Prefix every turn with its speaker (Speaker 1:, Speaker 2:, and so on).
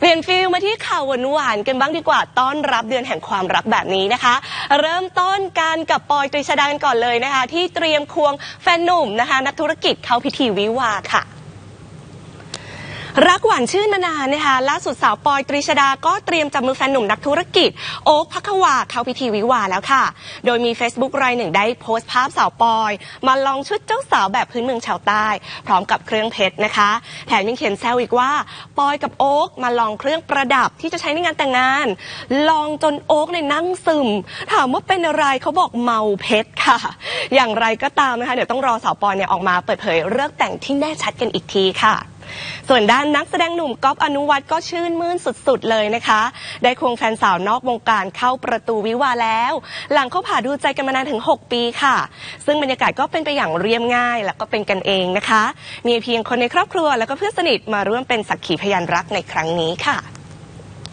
Speaker 1: เปลี่ยนฟิลมาที่ข่าวหวานๆกันบ้างดีกว่าต้อนรับเดือนแห่งความรักแบบนี้นะคะ เริ่มต้นการกับปอยตรีชดากันก่อนเลยนะคะ ที่เตรียมควงแฟนหนุ่มนะคะ นักธุรกิจเข้าพิธีวิวาค่ะ รักหวานชื่นมานานนะคะล่าสุดสาวปอยตรีชดาก็เตรียมจับมือแฟนหนุ่มนักธุรกิจ โอ๊คพักวาเข้าพิธีวิวาแล้วค่ะ โดยมี Facebook รายหนึ่งได้โพสต์ภาพสาวปอย มาลองชุดเจ้าสาวแบบพื้นเมืองชาวใต้ พร้อมกับเครื่องเพชรนะคะ แถมยังเขียนแซวอีกว่า ปอยกับโอ๊คมาลองเครื่องประดับที่จะใช้ในงานแต่งงาน ลองจนโอ๊คในนั่งซึม ถามว่าเป็นอะไรเขาบอกเมาเพชรค่ะ อย่างไรก็ตามนะคะเดี๋ยวต้องรอสาวปอยเนี่ยออกมาเปิดเผยเรื่องแต่งที่แน่ชัดกันอีกทีค่ะ ส่วนด้านนักแสดงหนุ่มก๊อฟอนุวัฒน์ก็ชื่นมื่นสุดๆเลยนะคะ ได้ควงแฟนสาวนอกวงการเข้าประตูวิวาแล้ว หลังเขาผ่าดูใจกันมานานถึง 6 ปีค่ะ ซึ่งบรรยากาศก็เป็นไปอย่างเรียบง่าย และก็เป็นกันเองนะคะ มีเพียงคนในครอบครัวแล้วก็เพื่อนสนิทมาร่วมเป็นสักขีพยานรักในครั้งนี้ค่ะ